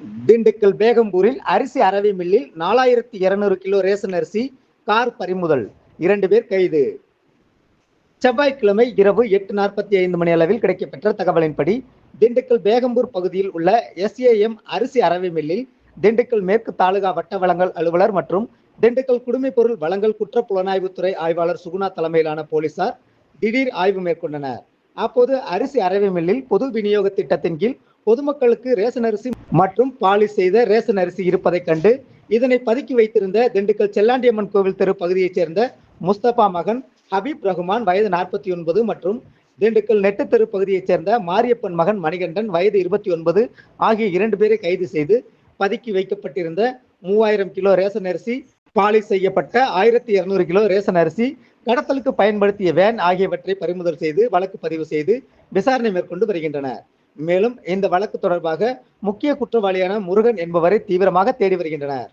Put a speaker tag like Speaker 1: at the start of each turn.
Speaker 1: திண்டுக்கல் பேகம்பூரில் அரிசி அரவை மில்லில் நாலாயிரத்தி இருநூறு கிலோ ரேஷன் அரிசி கார் பறிமுதல். இரண்டு பேர் கைது. செவ்வாய்க்கிழமை இரவு எட்டு நாற்பத்தி ஐந்து மணி அளவில் கிடைக்கப்பெற்ற தகவலின்படி திண்டுக்கல் பேகம்பூர் பகுதியில் உள்ள எஸ்ஏஎம் அரிசி அரவை மில்லில் திண்டுக்கல் மேற்கு தாலுகா வட்ட வளங்கள் அலுவலர் மற்றும் திண்டுக்கல் குடிமைப் பொருள் வளங்கள் குற்ற புலனாய்வுத்துறை ஆய்வாளர் சுகுணா தலைமையிலான போலீசார் திடீர் ஆய்வு மேற்கொண்டனர். அப்போது அரிசி அரவை மில்லில் பொது விநியோக திட்டத்தின் கீழ் பொதுமக்களுக்கு ரேஷன் அரிசி மற்றும் பாலிஷ் செய்த ரேஷன் அரிசி இருப்பதைக் கண்டு இதனை பதுக்கி வைத்திருந்த திண்டுக்கல் செல்லாண்டியம்மன் கோவில் தெரு பகுதியைச் சேர்ந்த முஸ்தபா மகன் ஹபீப் ரகுமான் வயது நாற்பத்தி ஒன்பது மற்றும் திண்டுக்கல் நெட்டுத்தெரு பகுதியைச் சேர்ந்த மாரியப்பன் மகன் மணிகண்டன் வயது இருபத்தி ஒன்பது ஆகிய இரண்டு பேரை கைது செய்து பதுக்கி வைக்கப்பட்டிருந்த மூவாயிரம் கிலோ ரேஷன் அரிசி பாலிஷ் செய்யப்பட்ட ஆயிரத்தி இருநூறு கிலோ ரேஷன் அரிசி கடத்தலுக்கு பயன்படுத்திய வேன் ஆகியவற்றை பறிமுதல் செய்து வழக்கு பதிவு செய்து விசாரணை மேற்கொண்டு வருகின்றனர். மேலும் இந்த வழக்கு தொடர்பாக முக்கிய குற்றவாளியான முருகன் என்பவரை தீவிரமாக தேடி வருகின்றனர்.